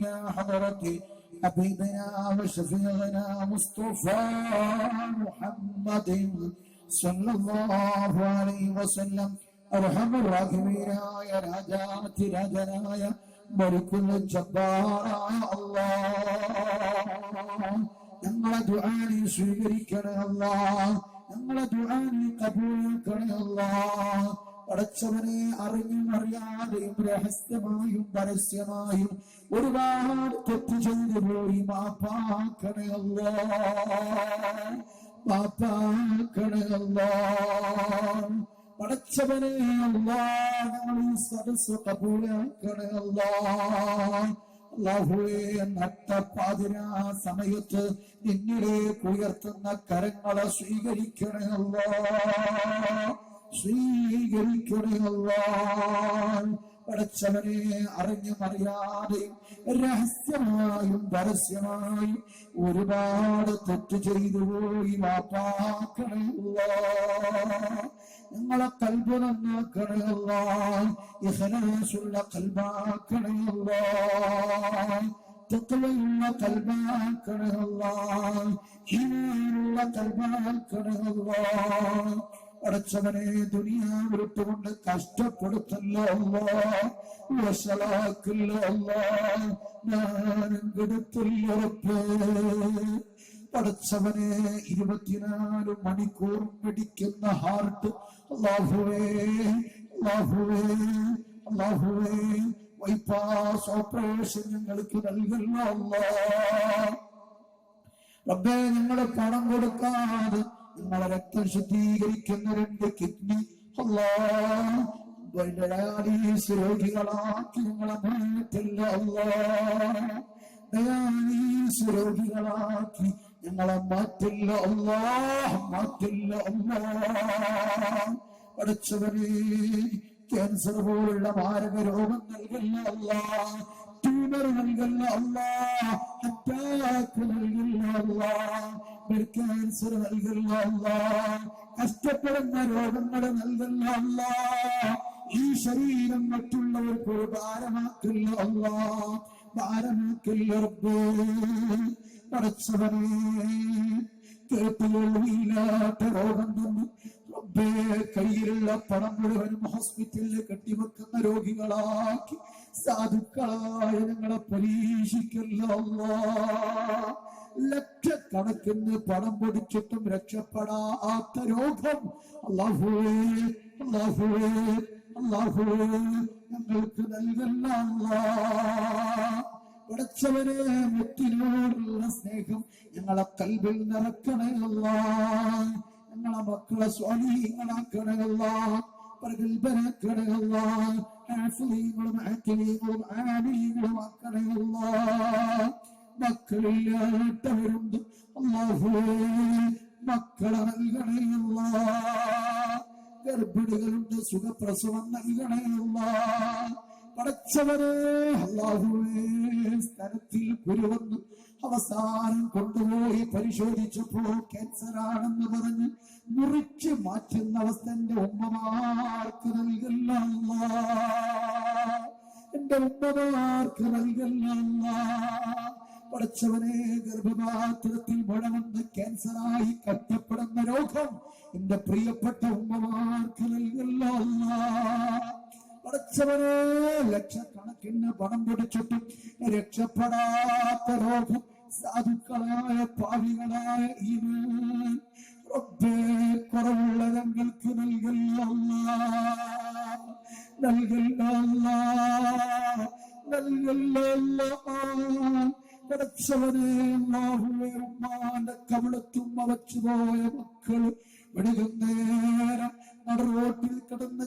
إلى حضرة حبيبنا وشفيعنا مصطفى محمد صلى الله عليه وسلم أرحم الراحمين يا راجات രാജനായ മരിക്കുന്ന ജബ്ബാറായ അല്ലാഹ് ഞങ്ങളെ ദുആനി സ്വീകരിക്കണേ അല്ലാഹ് ഞങ്ങളെ ദുആനി കബൂലാക്കണേ അല്ലാഹ് പടച്ചവനെ അറിഞ്ഞും അറിയാതെയും രഹസ്യമായും പരസ്യമായും ഒരുപാട് തെറ്റ് ചെയ്തു പോയി. ഈ നട്ടപ്പാതിരാ സമയത്ത് നിന്നിലേക്ക് ഉയർത്തുന്ന കരങ്ങളെ സ്വീകരിക്കണേ അല്ലാ സ്വീകരിക്കണേ അല്ലാ പടച്ചവനെ അറിഞ്ഞും അറിയാതെയും രഹസ്യമായും പരസ്യമായും ഒരുപാട് തെറ്റ് ചെയ്തു പോയി വാപ്പാക്കണേ അല്ലാ ഞങ്ങളെ കൽബ് നന്നാക്കണയല്ല ഇഹനാശുള്ള കൽബാക്കണയല്ല തത്വയുള്ള കൽബാക്കണയല്ല ഈമാനുള്ള കൽബാക്കണയല്ല അടച്ചവനെ ദുനിയാവിട്ടുകൊണ്ട് കഷ്ടപ്പെടുത്തല്ലോ കെടുത്തില്ലുറപ്പേ പടച്ചവനെ ഇരുപത്തിനാല് മണിക്കൂർ പിടിക്കുന്ന ഹാർട്ട് അള്ളാഹുവേ അള്ളാഹുവേ അള്ളാഹുവേ. വൈപ്പാസ് ഓപ്പറേഷൻ ഞങ്ങൾക്ക് നൽകുന്ന അല്ലാ റബ്ബേ ഞങ്ങളെ പണം കൊടുക്കാതെ ഞങ്ങളെ രക്തം ശുദ്ധീകരിക്കുന്ന രണ്ട് കിഡ്നി ഡയാലിസ് രോഗികളാക്കി ഞങ്ങളെ മാറ്റില്ല ഡയാലിസ് രോഗികളാക്കി ഞങ്ങളെ മാറ്റില്ല മാറ്റില്ല അല്ലാ. പഠിച്ചവനെ ക്യാൻസർ പോലുള്ള മാരക രോഗം നൽകില്ല അല്ല. ട്യൂമർ നൽകില്ല അല്ല. അറ്റാക്ക് നൽകില്ല അല്ലാ. ക്യാൻസർ നൽകല്ല കഷ്ടപ്പെടുന്ന രോഗങ്ങളെ നൽകല്ല ഈ ശരീരം മറ്റുള്ളവർക്ക് ഒരു ഭാരമാക്കില്ല അല്ല. ഭാരമാക്കില്ല പടച്ചവനെ കേട്ടുകേൾവിയില്ലാത്ത രോഗം തന്നു റബ്ബേ കയ്യിലുള്ള പണം മുഴുവനും ഹോസ്പിറ്റലിൽ കെട്ടിവെക്കുന്ന രോഗികളാക്കി സാധുക്കളായ ഞങ്ങളെ പരീക്ഷിക്കല്ലോ. ലക്ഷക്കണക്കിന് പണം പൊടിച്ചിട്ടും രക്ഷപ്പെടാത്ത രോഗം. അള്ളാഹുവേ അള്ളാഹുവേ അള്ളാഹുവേ ഞങ്ങൾക്ക് നൽകല്ല അല്ലാ. പടച്ചവനെ മുത്തിനോടുള്ള സ്നേഹം ഞങ്ങളെ കൽവിൽ നിറക്കണയല്ല ഞങ്ങളെ മക്കളെ സ്വാധീനങ്ങളാക്കണയല്ല പ്രഗത്ഭനാക്കണയല്ല ഹാഫിലീങ്ങളും ആക്കിലീങ്ങളും ആനീങ്ങളും ആക്കണയല്ല മക്കളില്ലാത്തവരുണ്ട് അള്ളാഹുവേ മക്കളെ നൽകണയല്ല ഗർഭിണികളുണ്ട് സുഖപ്രസവം നൽകണയല്ല പടച്ചവരെ അള്ളാഹുവേ സ്ഥലത്തിൽ കുരുവന്നു അവസാനം കൊണ്ടുപോയി പരിശോധിച്ചപ്പോ ക്യാൻസർ ആണെന്ന് പറഞ്ഞ് മുറിച്ച് മാറ്റുന്ന അവസ്ഥ എന്റെ ഉമ്മമാർക്ക് നൽകല്ല. എന്റെ ഉമ്മമാർക്ക് നൽകല്ല. പടച്ചവനെ ഗർഭപാത്രത്തിൽ മുഴങ്ങുന്ന ക്യാൻസറായി കട്ടപ്പെടുന്ന രോഗം എന്റെ പ്രിയപ്പെട്ട ഉമ്മമാർക്ക് നൽകല്ല ലക്ഷക്കണക്കിന് പണം പിടിച്ചിട്ടും രക്ഷപ്പെടാത്ത രോഗം സാധുക്കളായ പാവികളായ റബ്ബേ കുറവുള്ള ഞങ്ങൾക്ക് നൽകല്ല. നൽകല്ല. നൽകല്ല. പടച്ചവനെ വച്ചുപോയ മക്കൾ വെടികുന്നേരം നട റോട്ടിൽ കിടന്ന്